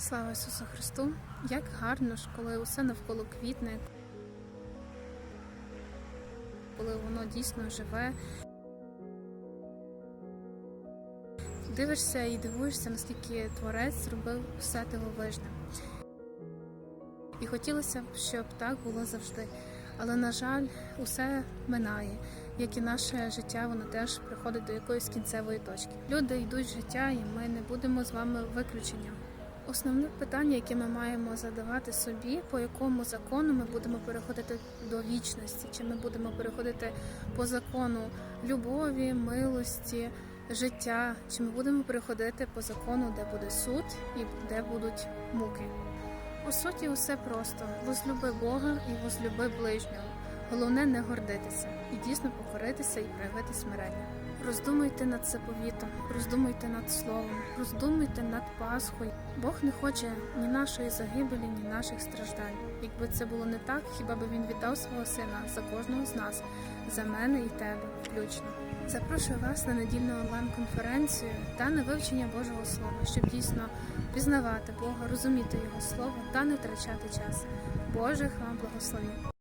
Слава Ісусу Христу! Як гарно ж, коли усе навколо квітне, коли воно дійсно живе. Дивишся і дивуєшся, наскільки творець зробив все дивовижне. І хотілося б, щоб так було завжди. Але, на жаль, усе минає, як і наше життя, воно теж приходить до якоїсь кінцевої точки. Люди йдуть в життя, і ми не будемо з вами виключенням. Основне питання, яке ми маємо задавати собі, по якому закону ми будемо переходити до вічності, чи ми будемо переходити по закону любові, милості, життя, чи ми будемо переходити по закону, де буде суд і де будуть муки. По суті, усе просто: возлюби Бога і возлюби ближнього. Головне не гордитися і дійсно покоритися і проявити смирення. Роздумуйте над заповітом, роздумуйте над словом, роздумуйте над Пасхою. Бог не хоче ні нашої загибелі, ні наших страждань. Якби це було не так, хіба би він віддав свого сина за кожного з нас, за мене і тебе, включно. Запрошую вас на недільну онлайн-конференцію та на вивчення Божого Слова, щоб дійсно пізнавати Бога, розуміти Його Слово та не втрачати час. Божих вам благословень!